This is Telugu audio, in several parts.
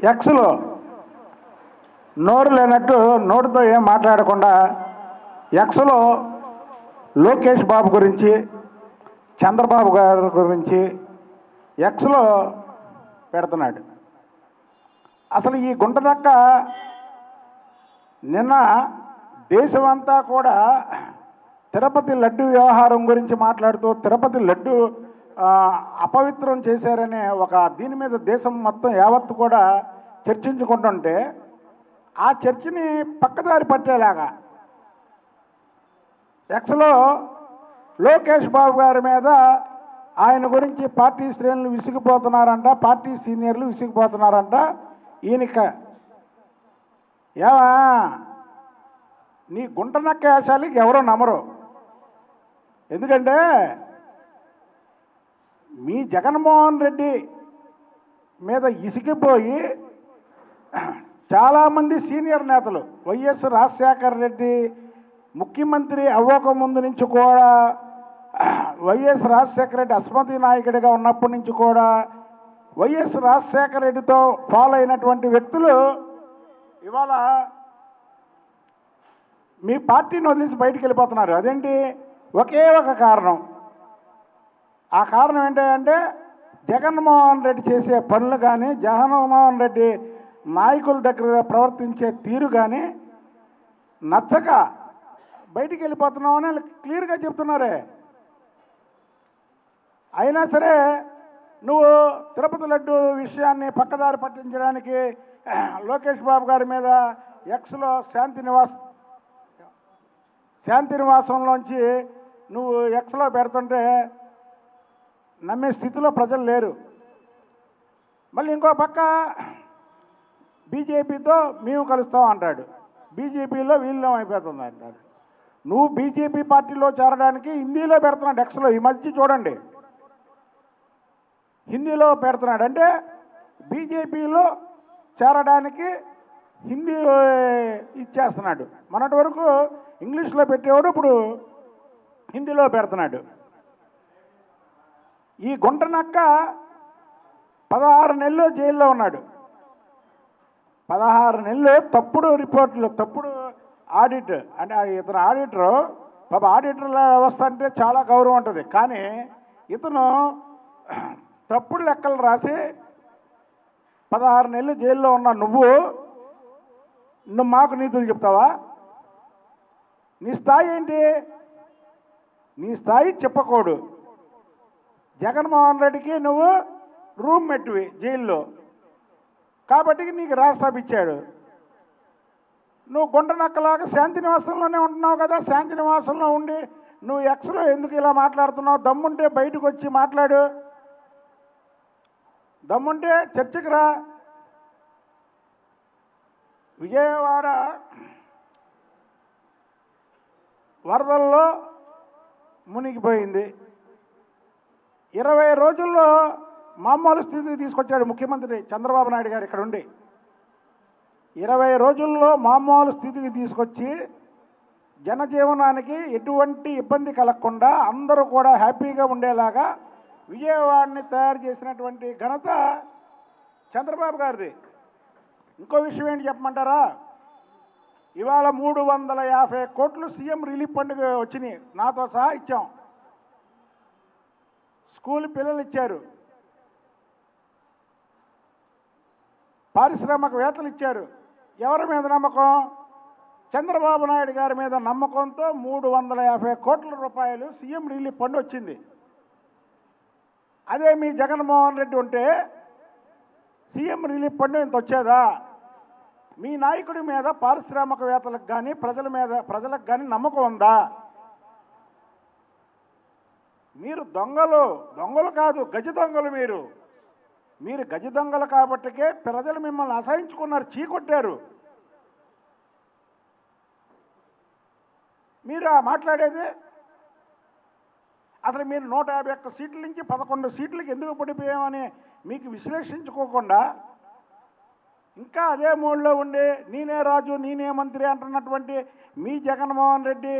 ఎక్స్లో నోరు లేనట్టు నోటితో ఏం మాట్లాడకుండా ఎక్స్లో లోకేష్ బాబు గురించి చంద్రబాబు గారి గురించి ఎక్స్లో పెడుతున్నాడు. అసలు ఈ గుంటనక్క నిన్న దేశమంతా కూడా తిరుపతి లడ్డు వ్యవహారం గురించి మాట్లాడుతూ తిరుపతి లడ్డు అపవిత్రం చేశారనే ఒక దీని మీద దేశం మొత్తం యావత్తు కూడా చర్చించుకుంటుంటే ఆ చర్చిని పక్కదారి పట్టేలాగా ఎక్స్లో లోకేష్ బాబు గారి మీద ఆయన గురించి పార్టీ శ్రేణులు విసిగిపోతున్నారంట పార్టీ సీనియర్లు విసిగిపోతున్నారంట. ఈయనక ఏమా నీ గుంట నక్క వేషాలకి ఎవరో నమ్మరు ఎందుకంటే మీ జగన్మోహన్ రెడ్డి మీద ఇసిగిపోయి చాలామంది సీనియర్ నేతలు వైఎస్ రాజశేఖర రెడ్డి ముఖ్యమంత్రి అవ్వక ముందు నుంచి కూడా వైఎస్ రాజశేఖర రెడ్డి అస్మతి నాయకుడిగా ఉన్నప్పటి నుంచి కూడా వైఎస్ రాజశేఖర రెడ్డితో ఫాలో అయినటువంటి వ్యక్తులు ఇవాళ మీ పార్టీని వదిలిసి బయటికి వెళ్ళిపోతున్నారు. అదేంటి? ఒకే ఒక కారణం. ఆ కారణం ఏంటంటే జగన్మోహన్ రెడ్డి చేసే పనులు కానీ జగన్మోహన్ రెడ్డి నాయకుల దగ్గర ప్రవర్తించే తీరు కానీ నచ్చక బయటికి వెళ్ళిపోతున్నామని క్లియర్గా చెప్తున్నారే. అయినా సరే నువ్వు తిరుపతి లడ్డు విషయాన్ని పక్కదారి పట్టించడానికి లోకేష్ బాబు గారి మీద ఎక్స్లో శాంతి నివాస్ శాంతి నివాసంలోంచి నువ్వు ఎక్స్లో పెడుతుంటే నమ్మే స్థితిలో ప్రజలు లేరు. మళ్ళీ ఇంకో పక్క బీజేపీతో మేము కలుస్తాం అంటాడు. బీజేపీలో వీళ్ళం అయిపోతుంది అంటాడు. నువ్వు బీజేపీ పార్టీలో చేరడానికి హిందీలో పెడుతున్నాడు ఎక్స్లో ఈ మధ్య చూడండి. హిందీలో పెడుతున్నాడు. అంటే బీజేపీలో చేరడానికి హిందీ ఇచ్చేస్తున్నాడు. మొన్నటి వరకు ఇంగ్లీష్లో పెట్టేవాడు ఇప్పుడు హిందీలో పెడుతున్నాడు. ఈ గుంటనక్క పదహారు నెలలు జైల్లో ఉన్నాడు. పదహారు నెలలు తప్పుడు రిపోర్ట్లు తప్పుడు ఆడిట్. అంటే ఇతను ఆడిటర్ పాప ఆడిటర్ల వ్యవస్థ అంటే చాలా గౌరవం ఉంటుంది. కానీ ఇతను తప్పుడు లెక్కలు రాసి పదహారు నెలలు జైల్లో ఉన్న నువ్వు నువ్వు మాకు నీతులు చెప్తావా? నీ స్థాయి ఏంటి? నీ స్థాయి చెప్పకూడదు. జగన్మోహన్ రెడ్డికి నువ్వు రూమ్ మెట్వి జైల్లో. కాబట్టి నీకు రాజ్యసభ ఇచ్చాడు. నువ్వు గుంట నక్కలాగా శాంతి నివాసంలోనే ఉంటున్నావు కదా శాంతి నివాసంలో ఉండి నువ్వు ఎక్స్లో ఎందుకు ఇలా మాట్లాడుతున్నావు? దమ్ముంటే బయటకు వచ్చి మాట్లాడు. దమ్ముంటే చర్చకు రా. విజయవాడ వరదల్లో మునిగిపోయింది. ఇరవై రోజుల్లో మామూలు స్థితికి తీసుకొచ్చాడు ముఖ్యమంత్రి చంద్రబాబు నాయుడు గారు ఇక్కడ ఉండి. ఇరవై రోజుల్లో మామూలు స్థితికి తీసుకొచ్చి జనజీవనానికి ఎటువంటి ఇబ్బంది కలగకుండా అందరూ కూడా హ్యాపీగా ఉండేలాగా విజయవాడని తయారు చేసినటువంటి ఘనత చంద్రబాబు గారిది. ఇంకో విషయం ఏంటి చెప్పమంటారా? ఇవాళ మూడు వందల యాభై కోట్లు సీఎం రిలీఫ్ ఫండ్ వచ్చినాయి. నాతో సహా ఇచ్చాం. స్కూల్ పిల్లలు ఇచ్చారు. పారిశ్రామికవేత్తలు ఇచ్చారు ఎవరి మీద నమ్మకం? చంద్రబాబు నాయుడు గారి మీద నమ్మకంతో మూడు వందల యాభై కోట్ల రూపాయలు సీఎం రిలీఫ్ ఫండ్ వచ్చింది. అదే మీ జగన్మోహన్ రెడ్డి ఉంటే సీఎం రిలీఫ్ ఫండ్ ఇంత వచ్చేదా? మీ నాయకుడి మీద పారిశ్రామికవేత్తలకు కానీ ప్రజల మీద ప్రజలకు కానీ నమ్మకం ఉందా? మీరు దొంగలు దొంగలు కాదు గజ దొంగలు మీరు. మీరు గజ దొంగలు కాబట్టికే ప్రజలు మిమ్మల్ని అసహించుకున్నారు చీకొట్టారు. మీరు మాట్లాడేది? అసలు మీరు నూట యాభై ఒక్క సీట్ల నుంచి పదకొండు సీట్లకి ఎందుకు పడిపోయామని మీకు విశ్లేషించుకోకుండా ఇంకా అదే మూడ్లో ఉండి నేనే రాజు నేనే మంత్రి అంటున్నటువంటి మీ జగన్మోహన్ రెడ్డి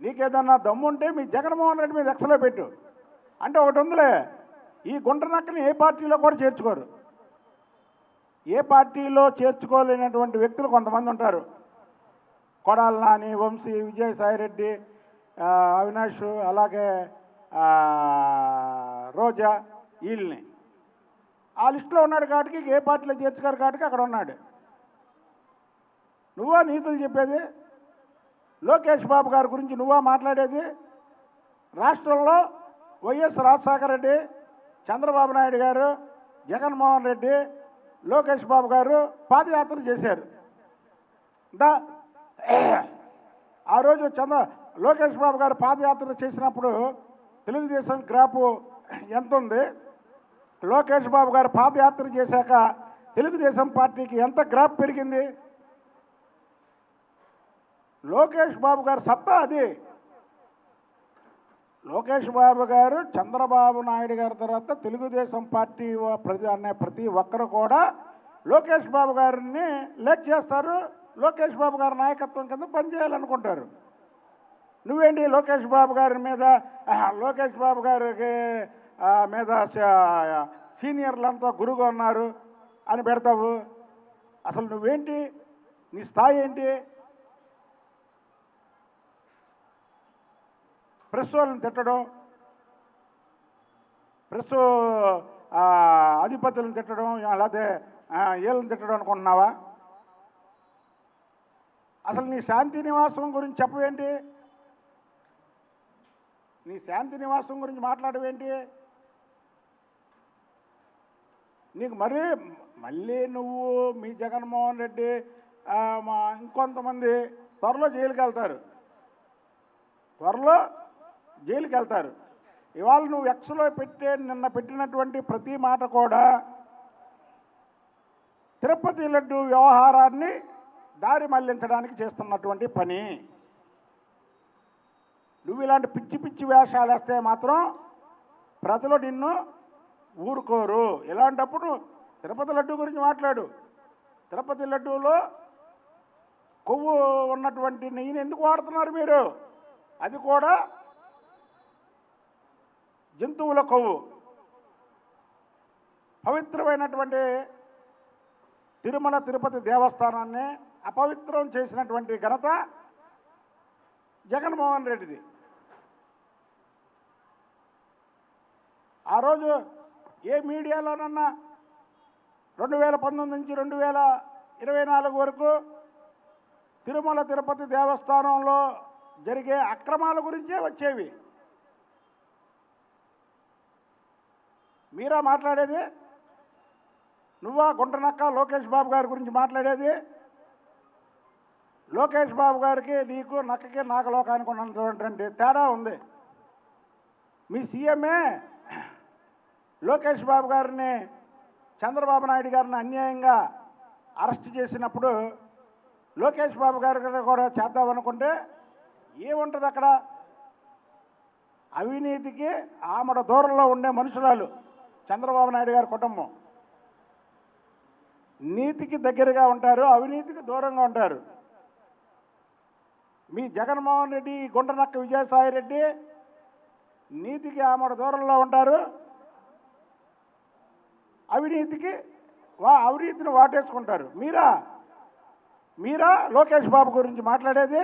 నీకేదన్నా దమ్ముంటే మీ జగన్మోహన్ రెడ్డి మీద ఎక్సలో పెట్టు. అంటే ఒకటి ఉందిలే ఈ గుండ్రనక్కని నక్కని ఏ పార్టీలో కూడా చేర్చుకోరు. ఏ పార్టీలో చేర్చుకోలేనటువంటి వ్యక్తులు కొంతమంది ఉంటారు. కొడాల నాని వంశీ విజయసాయిరెడ్డి అవినాష్ అలాగే రోజా వీళ్ళని. ఆ లిస్టులో ఉన్నాడు కాబట్టి ఏ పార్టీలో చేర్చుకోరు కాబట్టి అక్కడ ఉన్నాడు. నువ్వా నీతులు చెప్పేది? లోకేష్ బాబు గారి గురించి నువ్వా మాట్లాడేది? రాష్ట్రంలో వైఎస్ రాజశేఖర రెడ్డి చంద్రబాబు నాయుడు గారు జగన్మోహన్ రెడ్డి లోకేష్ బాబు గారు పాదయాత్ర చేశారు. దా ఆ రోజు చంద్ర లోకేష్ బాబు గారు పాదయాత్ర చేసినప్పుడు తెలుగుదేశం గ్రాపు ఎంత ఉంది? లోకేష్ బాబు గారు పాదయాత్ర చేశాక తెలుగుదేశం పార్టీకి ఎంత గ్రాఫ్ పెరిగింది? లోకేష్ బాబు గారు సత్తా అది. లోకేష్ బాబు గారు చంద్రబాబు నాయుడు గారి తర్వాత తెలుగుదేశం పార్టీ వ- ప్రతి అనే ప్రతి ఒక్కరు కూడా లోకేష్ బాబు గారిని లేక్ చేస్తారు. లోకేష్ బాబు గారి నాయకత్వం కింద పనిచేయాలనుకుంటారు నువ్వేంటి లోకేష్ బాబు గారి మీద లోకేష్ బాబు గారికి మీద సీనియర్లంతా గురుగా ఉన్నారు అని పెడతావు. అసలు నువ్వేంటి? నీ స్థాయి ఏంటి? ప్రెస్ వాళ్ళని తిట్టడం ప్రెస్ అధిపతులను తిట్టడం అలాగే వీళ్ళని తిట్టడం అనుకుంటున్నావా? అసలు నీ శాంతి నివాసం గురించి చెప్పవేంటి? నీ శాంతి నివాసం గురించి మాట్లాడవేంటి? నీకు మరీ మళ్ళీ నువ్వు మీ జగన్మోహన్ రెడ్డి మా ఇంకొంతమంది త్వరలో జైలుకి వెళ్తారు త్వరలో జైలుకి వెళ్తారు ఇవాళ నువ్వు ఎక్స్లో పెట్టే నిన్న పెట్టినటువంటి ప్రతి మాట కూడా తిరుపతి లడ్డు వ్యవహారాన్ని దారి మళ్ళించడానికి చేస్తున్నటువంటి పని. నువ్వు ఇలాంటి పిచ్చి పిచ్చి వేషాలు వేస్తే మాత్రం ప్రజలు నిన్ను ఊరుకోరు. ఇలాంటప్పుడు తిరుపతి లడ్డు గురించి మాట్లాడు. తిరుపతి లడ్డూలో కొవ్వు ఉన్నటువంటి నెయ్యిని ఎందుకు వాడుతున్నారు మీరు? అది కూడా జంతువుల కొవ్వు పవిత్రమైనటువంటి తిరుమల తిరుపతి దేవస్థానాన్ని అపవిత్రం చేసినటువంటి ఘనత జగన్మోహన్ రెడ్డిది. ఆ రోజు ఏ మీడియాలోనన్నా రెండు వేల పంతొమ్మిది నుంచి రెండు వేల ఇరవై నాలుగు వరకు తిరుమల తిరుపతి దేవస్థానంలో జరిగే అక్రమాల గురించే వచ్చేవి. మీరా మాట్లాడేది? నువ్వా గుంటనక్క లోకేష్ బాబు గారి గురించి మాట్లాడేది? లోకేష్ బాబు గారికి నీకు నక్కకి నాగలోకానికి ఉన్నటువంటి తేడా ఉంది. మీ సీఎంఏ లోకేష్ బాబు గారిని చంద్రబాబు నాయుడు గారిని అన్యాయంగా అరెస్ట్ చేసినప్పుడు లోకేష్ బాబు గారిని కూడా చేద్దామనుకుంటే ఏముంటుంది అక్కడ అవినీతికి ఆమడ దూరంలో ఉండే మనుషులాలు. చంద్రబాబు నాయుడు గారి కుటుంబం. నీతికి దగ్గరగా ఉంటారు అవినీతికి దూరంగా ఉంటారు. మీ జగన్మోహన్ రెడ్డి గుంటనక్క విజయసాయి రెడ్డి నీతికి ఆమడ దూరంలో ఉంటారు. అవినీతికి వా అవినీతిని వాటేసుకుంటారు. మీరా? మీరా? లోకేష్ బాబు గురించి మాట్లాడేది?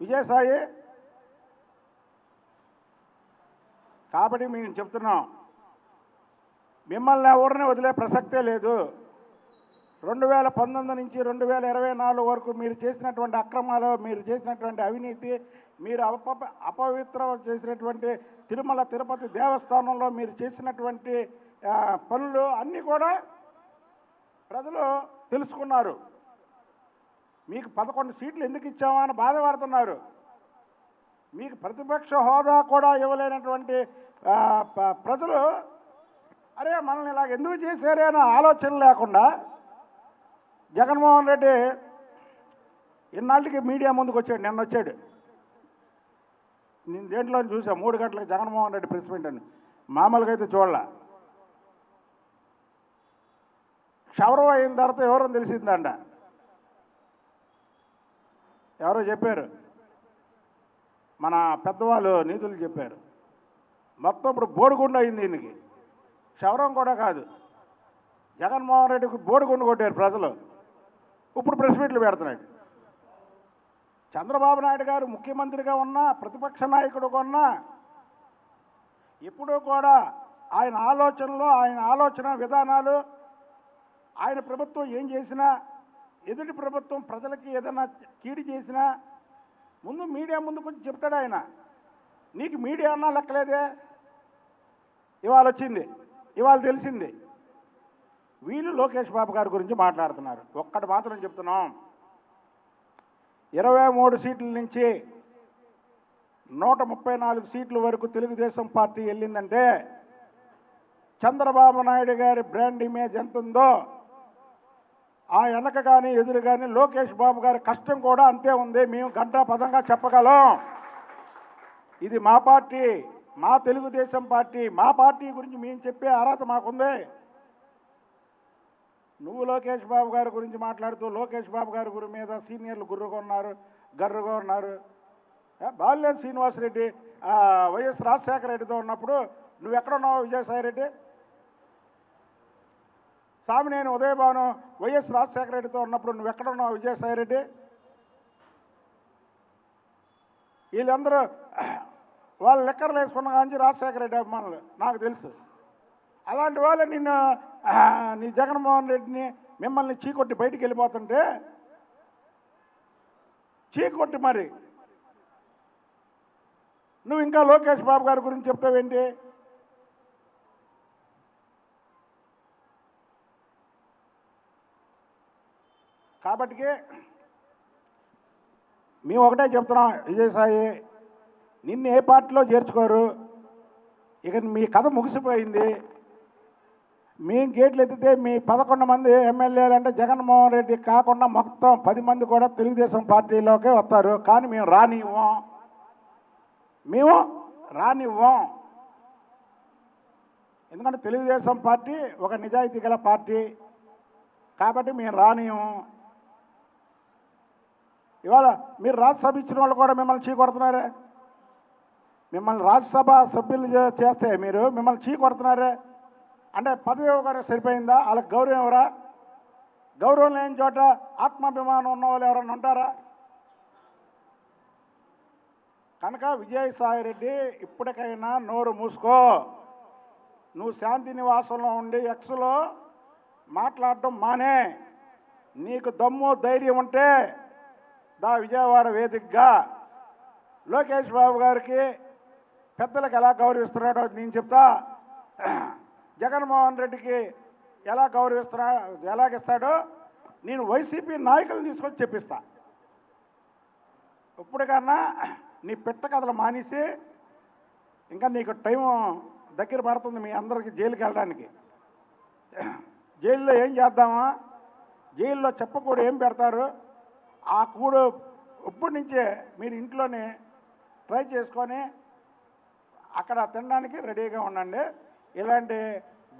విజయసాయి కాబట్టి మేము చెప్తున్నాం. మిమ్మల్ని ఎవరిని వదిలే ప్రసక్తే లేదు. రెండు వేల పంతొమ్మిది నుంచి రెండు వేల ఇరవై నాలుగు వరకు మీరు చేసినటువంటి అక్రమాలు మీరు చేసినటువంటి అవినీతి మీరు అప అపవిత్ర చేసినటువంటి తిరుమల తిరుపతి దేవస్థానంలో మీరు చేసినటువంటి పనులు అన్నీ కూడా ప్రజలు తెలుసుకున్నారు. మీకు పదకొండు సీట్లు ఎందుకు ఇచ్చామా అని బాధపడుతున్నారు. మీకు ప్రతిపక్ష హోదా కూడా ఇవ్వలేనటువంటి ప్రజలు అరే మనల్ని ఇలాగ ఎందుకు చేశారే అన్న ఆలోచన లేకుండా జగన్మోహన్ రెడ్డి ఇన్నాళ్ళకి మీడియా ముందుకు వచ్చాడు నిన్న వచ్చాడు. నేను దేంట్లో చూసా మూడు గంటలకు జగన్మోహన్ రెడ్డి ప్రెస్ మీట్ అని. మామూలుగా అయితే చూడలే. క్షవరం అయిన తర్వాత ఎవరో తెలిసిందంట. ఎవరో చెప్పారు. మన పెద్దవాళ్ళు నీతులు చెప్పారు. మొత్తం ఇప్పుడు బోడిగుండు అయింది దీనికి క్షవరం కూడా కాదు. జగన్మోహన్ రెడ్డికి బోడిగుండు కొట్టారు ప్రజలు. ఇప్పుడు ప్రెస్ మీట్లు పెడుతున్నాడు. చంద్రబాబు నాయుడు గారు ముఖ్యమంత్రిగా ఉన్నా ప్రతిపక్ష నాయకుడుగా ఉన్నా ఇప్పుడు కూడా ఆయన ఆలోచనలు ఆయన ఆలోచన విధానాలు ఆయన ప్రభుత్వం ఏం చేసినా ఎదుటి ప్రభుత్వం ప్రజలకి ఏదైనా కీడు చేసినా ముందు మీడియా ముందు కొంచెం చెప్తాడు ఆయన. నీకు మీడియా అన్నా లెక్కలేదే? ఇవాళ వచ్చింది. ఇవాళ తెలిసింది. వీళ్ళు లోకేష్ బాబు గారి గురించి మాట్లాడుతున్నారు. ఒక్కటి మాత్రం చెప్తున్నాం. ఇరవై మూడు సీట్ల నుంచి నూట ముప్పై నాలుగు సీట్ల వరకు తెలుగుదేశం పార్టీ వెళ్ళిందంటే చంద్రబాబు నాయుడు గారి బ్రాండ్ ఇమేజ్ ఎంత ఉందో ఆ వెనక కానీ ఎదురు కానీ లోకేష్ బాబు గారి కష్టం కూడా అంతే ఉంది. మేము గంటా పదంగా చెప్పగలం. ఇది మా పార్టీ మా తెలుగుదేశం పార్టీ మా పార్టీ గురించి మేము చెప్పే అర్హత మాకుంది. నువ్వు లోకేష్ బాబు గారి గురించి మాట్లాడుతూ లోకేష్ బాబు గారి గురి మీద సీనియర్లు గుర్రుగా ఉన్నారు గర్రుగా ఉన్నారు. ఏ, బాలినేని శ్రీనివాసరెడ్డి వైఎస్ రాజశేఖర రెడ్డితో ఉన్నప్పుడు నువ్వు ఎక్కడున్నావు విజయసాయి రెడ్డి? సామినేని ఉదయభాను వైఎస్ రాజశేఖర రెడ్డితో ఉన్నప్పుడు నువ్వు ఎక్కడున్నావు విజయసాయి రెడ్డి? వీళ్ళందరూ వాళ్ళు లెక్కలు వేసుకున్న కానీ రాజశేఖర రెడ్డి అభిమానులు నాకు తెలుసు. అలాంటి వాళ్ళు నిన్ను నీ జగన్మోహన్ రెడ్డిని మిమ్మల్ని చీకొట్టి బయటికి వెళ్ళిపోతుంటే చీకొట్టి మరి. నువ్వు ఇంకా లోకేష్ బాబు గారి గురించి చెప్తావేంటి? కాబట్టి మేము ఒకటే చెప్తున్నాం విజయసాయి నిన్ను ఏ పార్టీలో చేర్చుకోరు? ఇక మీ కథ ముగిసిపోయింది. మేము గేట్లు ఎత్తితే మీ పదకొండు మంది ఎమ్మెల్యేలు అంటే జగన్మోహన్ రెడ్డి కాకుండా మొత్తం పది మంది కూడా తెలుగుదేశం పార్టీలోకే వస్తారు. కానీ మేము రానివ్వం. మేము రానివ్వం. ఎందుకంటే తెలుగుదేశం పార్టీ ఒక నిజాయితీ గల పార్టీ. కాబట్టి మేము రానివ్వం. ఇవాళ మీరు రాజ్యసభ ఇచ్చిన వాళ్ళు కూడా మిమ్మల్ని చీకొడుతున్నారే? మిమ్మల్ని రాజ్యసభ సభ్యులు చేస్తే మీరు మిమ్మల్ని చీకొడుతున్నారే? అంటే పదవి ఇవ్వగానే సరిపోయిందా? వాళ్ళకి గౌరవం ఎవరా? గౌరవం లేని చోట ఆత్మాభిమానం ఉన్న వాళ్ళు ఎవరన్నా ఉంటారా? కనుక విజయసాయి రెడ్డి ఇప్పటికైనా నోరు మూసుకో. నువ్వు శాంతి నివాసంలో ఉండి ఎక్స్లో మాట్లాడటం మానే. నీకు దమ్ము ధైర్యం ఉంటే దా విజయవాడ వేదికగా లోకేష్ బాబు గారికి పెద్దలకు ఎలా గౌరవిస్తున్నాడో నేను చెప్తా. జగన్మోహన్ రెడ్డికి ఎలా గౌరవిస్తున్నా ఎలాగిస్తాడో నేను వైసీపీ నాయకులను తీసుకొచ్చి చెప్పిస్తా. ఇప్పటికన్నా నీ పెట్ట కథలు మానేసి ఇంకా నీకు టైం దగ్గర పడుతుంది మీ అందరికి జైలుకి వెళ్ళడానికి. జైల్లో ఏం చేద్దామా? జైల్లో చెప్పకూడదు ఏం పెడతారు? ఆ కూడు ఇప్పటి నుంచే మీరు ఇంట్లోనే ట్రై చేసుకొని అక్కడ తినడానికి రెడీగా ఉండండి. ఇలాంటి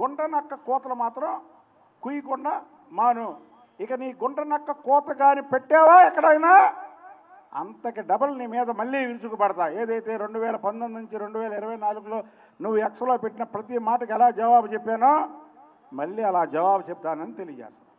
గుండ్రనక్క కోతలు మాత్రం కుయ్యకుండా మాను. ఇక నీ గుంట నక్క కోత కానీ పెట్టావా ఎక్కడైనా? అంతకి డబల్ నీ మీద మళ్ళీ విరుచుకుపడతా. ఏదైతే రెండు వేల పంతొమ్మిది నుంచి రెండు వేల ఇరవై నాలుగులో నువ్వు ఎక్స్లో పెట్టిన ప్రతి మాటకి ఎలా జవాబు చెప్పానో మళ్ళీ అలా జవాబు చెప్తానని తెలియజేస్తాను